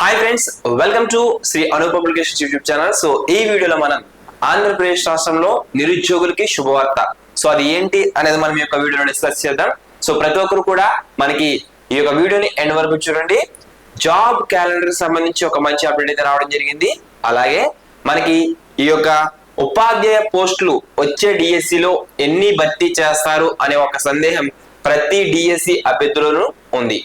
Hi friends welcome to Sri Anu publication YouTube channel so ఈ వీడియోలో మనం ఆంధ్రప్రదేశ్ రాష్ట్రంలో నిరుద్యోగులకి శుభవార్త. సో అది ఏంటి అనేది మనం ఈ యొక్క వీడియోలో డిస్కస్ చేద్దాం. సో ప్రతి ఒక్కరు కూడా మనకి ఈ యొక్క వీడియోని ఎండ్ వరకు చూడండి. జాబ్ క్యాలెండర్ సంబంధించి ఒక మంచి అప్డేట్ అయితే రావడం జరిగింది. అలాగే మనకి ఈ యొక్క ఉపాధ్యాయ పోస్టులు వచ్చే డిఎస్సిలో ఎన్ని భర్తీ చేస్తారు అనే ఒక సందేహం ప్రతి డిఎస్సి అభ్యర్థులను ఉంది.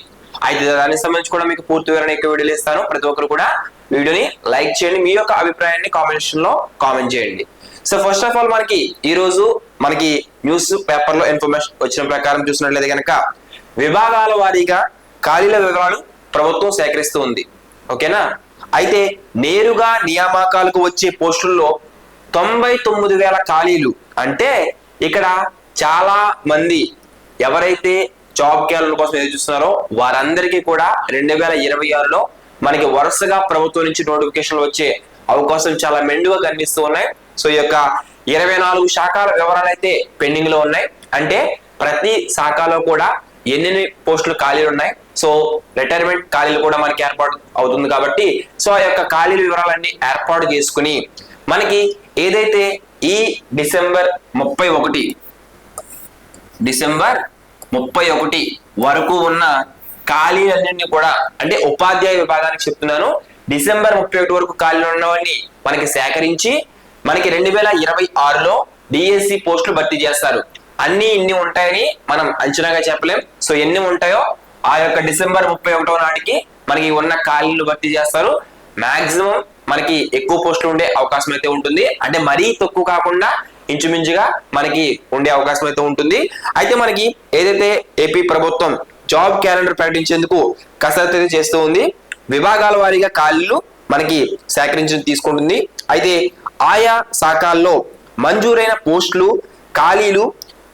అయితే దానికి సంబంధించి కూడా మీకు పూర్తి వివరణ యొక్క వీడియోలు ఇస్తాను ప్రతి ఒక్కరు కూడా వీడియోని లైక్ చేయండి. మీ యొక్క అభిప్రాయాన్ని కామెంట్లో కామెంట్ చేయండి. సో ఫస్ట్ ఆఫ్ ఆల్ మనకి ఈ రోజు మనకి న్యూస్ పేపర్లో ఇన్ఫర్మేషన్ వచ్చిన ప్రకారం చూసినట్లయితే కనుక విభాగాల వారీగా ఖాళీల వివరాలు ప్రభుత్వం సేకరిస్తూ ఉంది. ఓకేనా? అయితే నేరుగా నియామకాలకు వచ్చే పోస్టుల్లో తొంభై తొమ్మిది వేల ఖాళీలు. అంటే ఇక్కడ చాలా మంది ఎవరైతే జాబ్ క్యాలర్ కోసం ఎదురు చూస్తున్నారో వారందరికీ కూడా రెండు వేల ఇరవై ఆరులో మనకి వరుసగా ప్రభుత్వం నుంచి నోటిఫికేషన్లు వచ్చే అవకాశం చాలా మెండుగా కనిపిస్తూ ఉన్నాయి. సో ఈ యొక్క ఇరవై నాలుగు శాఖల వివరాలు అయితే పెండింగ్లో ఉన్నాయి. అంటే ప్రతి శాఖలో కూడా ఎన్ని పోస్టులు ఖాళీలు ఉన్నాయి. సో రిటైర్మెంట్ ఖాళీలు కూడా మనకి ఏర్పాటు అవుతుంది కాబట్టి సో ఆ యొక్క ఖాళీల వివరాలన్నీ ఏర్పాటు చేసుకుని మనకి ఏదైతే ఈ డిసెంబర్ ముప్పై ఒకటి డిసెంబర్ ముప్పై ఒకటి వరకు ఉన్న ఖాళీలన్నింటినీ కూడా అంటే ఉపాధ్యాయ విభాగానికి చెప్తున్నాను. డిసెంబర్ ముప్పై ఒకటి వరకు ఖాళీలు ఉన్నవన్నీ మనకి సేకరించి మనకి రెండు వేల ఇరవై ఆరులో డిఎస్సి పోస్టులు భర్తీ చేస్తారు. అన్ని ఇన్ని ఉంటాయని మనం అంచనాగా చెప్పలేం. సో ఎన్ని ఉంటాయో ఆ యొక్క డిసెంబర్ ముప్పై ఒకటో నాటికి మనకి ఉన్న ఖాళీలు భర్తీ చేస్తారు. మాక్సిమం మనకి ఎక్కువ పోస్టులు ఉండే అవకాశం అయితే ఉంటుంది. అంటే మరీ తక్కువ కాకుండా ఇంచుమించుగా మనకి ఉండే అవకాశం అయితే ఉంటుంది. అయితే మనకి ఏదైతే ఏపీ ప్రభుత్వం జాబ్ క్యాలెండర్ ప్రకటించేందుకు కసరత్తు అయితే చేస్తూ ఉంది విభాగాల వారీగా ఖాళీలు మనకి సేకరించి తీసుకుంటుంది. అయితే ఆయా శాఖల్లో మంజూరైన పోస్టులు ఖాళీలు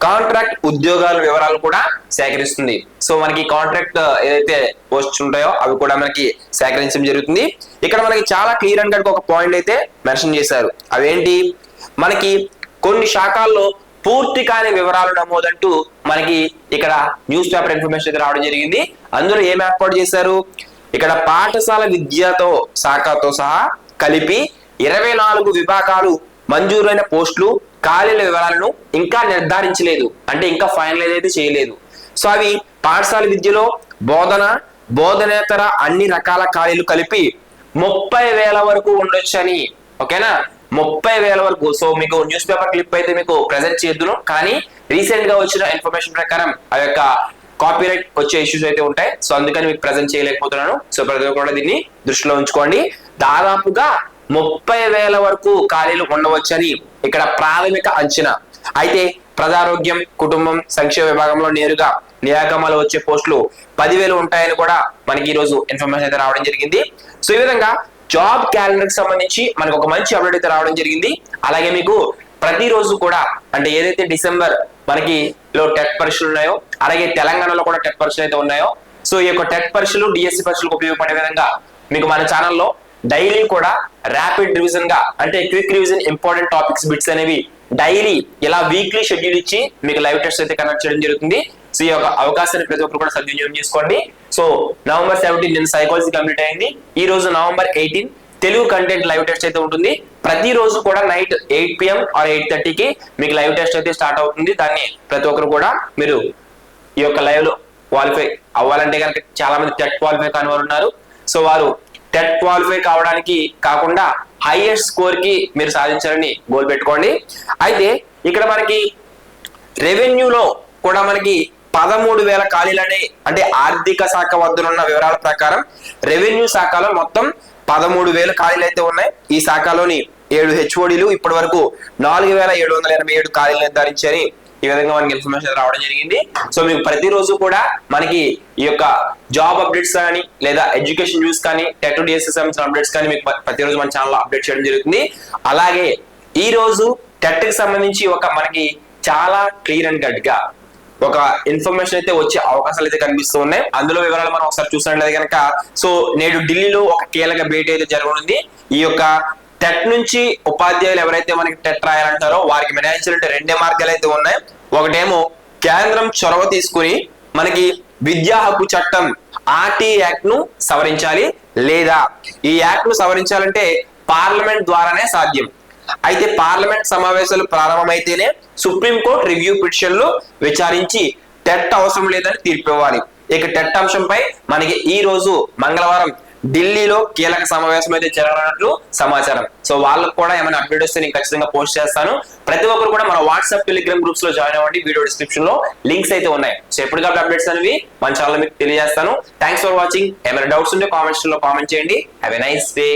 కాంట్రాక్ట్ ఉద్యోగాల వివరాలు కూడా సేకరిస్తుంది. సో మనకి కాంట్రాక్ట్ ఏదైతే పోస్ట్ ఉంటాయో అవి కూడా మనకి సేకరించడం జరుగుతుంది. ఇక్కడ మనకి చాలా క్లియర్ అండ్ ఒక పాయింట్ అయితే మెన్షన్ చేశారు. అవేంటి? మనకి కొన్ని శాఖల్లో పూర్తి కాని వివరాలు నమోదంటూ మనకి ఇక్కడ న్యూస్ పేపర్ ఇన్ఫర్మేషన్ రావడం జరిగింది. అందులో ఏం ఏర్పాటు చేశారు? ఇక్కడ పాఠశాల విద్యతో శాఖతో సహా కలిపి ఇరవై నాలుగు విభాగాలు మంజూరైన పోస్టులు ఖాళీల వివరాలను ఇంకా నిర్ధారించలేదు. అంటే ఇంకా ఫైనలైజ్ అయితే చేయలేదు. సో అవి పాఠశాల విద్యలో బోధన బోధనేతర అన్ని రకాల ఖాళీలు కలిపి ముప్పై వేల వరకు ఉండొచ్చని ఓకేనా? ముప్పై వేల వరకు. సో మీకు న్యూస్ పేపర్ క్లిప్ అయితే మీకు ప్రెజెంట్ చేద్దును కానీ రీసెంట్గా వచ్చిన ఇన్ఫర్మేషన్ ప్రకారం ఆ యొక్క కాపీరైట్ వచ్చే ఇష్యూస్ అయితే ఉంటాయి. సో అందుకని మీకు ప్రజెంట్ చేయలేకపోతున్నాను. సో ప్రతి ఒక్కరు కూడా దీన్ని దృష్టిలో ఉంచుకోండి. దాదాపుగా ముప్పై వేల వరకు ఖాళీలు ఉండవచ్చని ఇక్కడ ప్రాథమిక అంచనా. అయితే ప్రజారోగ్యం కుటుంబం సంక్షేమ విభాగంలో నేరుగా నియాగమాలు వచ్చే పోస్టులు పదివేలు ఉంటాయని కూడా మనకి ఈ రోజు ఇన్ఫర్మేషన్ అయితే రావడం జరిగింది. సో ఈ విధంగా జాబ్ క్యాలెండర్కి సంబంధించి మనకు ఒక మంచి అప్డేట్ అయితే రావడం జరిగింది. అలాగే మీకు ప్రతిరోజు కూడా అంటే ఏదైతే డిసెంబర్ మనకి లో టెట్ పరీక్షలు ఉన్నాయో అలాగే తెలంగాణలో కూడా టెట్ పరీక్షలు అయితే ఉన్నాయో సో ఈ యొక్క టెట్ పరీక్షలు డిఎస్సి పరీక్షలకు ఉపయోగపడే విధంగా మీకు మన ఛానల్లో డైలీ కూడా ర్యాపిడ్ రివిజన్గా అంటే quick revision important topics bits అనేవి డైలీ ఇలా వీక్లీ షెడ్యూల్ ఇచ్చి మీకు లైవ్ టెస్ట్ అయితే కనెక్ట్ చేయడం జరుగుతుంది. సో ఈ యొక్క అవకాశాన్ని ప్రతి ఒక్కరు కూడా సద్వినియోగం చేసుకోండి. సో నవంబర్ సెవెంటీన్ నేను సైకాలజీ కంప్లీట్ అయింది. ఈ రోజు November eighteen Telugu content live test అయితే ఉంటుంది. ప్రతి రోజు కూడా night eight PM or eight థర్టీకి మీకు లైవ్ టెస్ట్ అయితే స్టార్ట్ అవుతుంది. దాన్ని ప్రతి ఒక్కరు కూడా మీరు ఈ యొక్క లైవ్లో క్వాలిఫై అవ్వాలంటే కనుక చాలా మంది టెట్ క్వాలిఫై కాని వారు ఉన్నారు. సో వారు టెట్ క్వాలిఫై కావడానికి కాకుండా హైయెస్ట్ స్కోర్కి మీరు సాధించాలని గోల్ పెట్టుకోండి. అయితే ఇక్కడ మనకి రెవెన్యూలో కూడా మనకి పదమూడు వేల ఖాళీలని అంటే ఆర్థిక శాఖ వద్దనున్న వివరాల ప్రకారం రెవెన్యూ శాఖలో మొత్తం పదమూడు వేల ఖాళీలు అయితే ఉన్నాయి. ఈ శాఖలోని ఏడు హెచ్ఓడీలు ఇప్పటి వరకు నాలుగు వేల ఏడు వందల ఎనభై ఏడు ఖాళీలు నిర్ధారించారని ఈ విధంగా మనకి ఇన్ఫర్మేషన్ రావడం జరిగింది. సో మీకు ప్రతిరోజు కూడా మనకి ఈ యొక్క జాబ్ అప్డేట్స్ కానీ లేదా ఎడ్యుకేషన్ న్యూస్ కానీ టెట్ డిఎస్ఎస్ సంబంధించిన అప్డేట్స్ కానీ మీకు ప్రతిరోజు మన ఛానల్ అప్డేట్ చేయడం జరుగుతుంది. అలాగే ఈ రోజు టెట్కి సంబంధించి ఒక మనకి చాలా క్లియర్ అండ్ కట్గా ఒక ఇన్ఫర్మేషన్ అయితే వచ్చే అవకాశాలు అయితే కనిపిస్తూ ఉన్నాయి అందులో వివరాలు మనం ఒకసారి చూసినట్లయితే కనుక సో నేడు ఢిల్లీలో ఒక కీలక భేటీ అయితే జరగనుంది. ఈ యొక్క టెట్ నుంచి ఉపాధ్యాయులు ఎవరైతే మనకి టెట్ రాయాలంటారో వారికి మినహాయించినట్టు రెండే మార్గాలు అయితే ఉన్నాయి. ఒకటేమో కేంద్రం చొరవ తీసుకుని మనకి విద్యా హక్కు చట్టం ఆర్టీ యాక్ట్ను సవరించాలి లేదా ఈ యాక్ట్ను సవరించాలంటే పార్లమెంట్ ద్వారానే సాధ్యం. అయితే పార్లమెంట్ సమావేశాలు ప్రారంభమైతేనే సుప్రీంకోర్టు రివ్యూ పిటిషన్లు విచారించి టెట్ అవసరం లేదని తీర్పు ఇవ్వాలి ఇక టెట్ అంశంపై మనకి ఈ రోజు మంగళవారం ఢిల్లీలో కీలక సమావేశం అయితే జరగనున్నట్లు సమాచారం. సో వాళ్ళకు కూడా ఏమైనా అప్డేట్ వస్తే నేను ఖచ్చితంగా పోస్ట్ చేస్తాను. ప్రతి ఒక్కరు కూడా మన వాట్సాప్ టెలిగ్రామ్ గ్రూప్స్లో జాయిన్ అవ్వండి. వీడియో డిస్క్రిప్షన్లో లింక్స్ అయితే ఉన్నాయి. సో ఎప్పటికప్పుడు అప్డేట్స్ అనేవి మన ఛానల్ మీకు తెలియజేస్తాను. థ్యాంక్స్ ఫర్ వాచింగ్ ఏమైనా డౌట్స్ ఉంటే కామెంట్స్లో కామెంట్ చేయండి. Have a nice day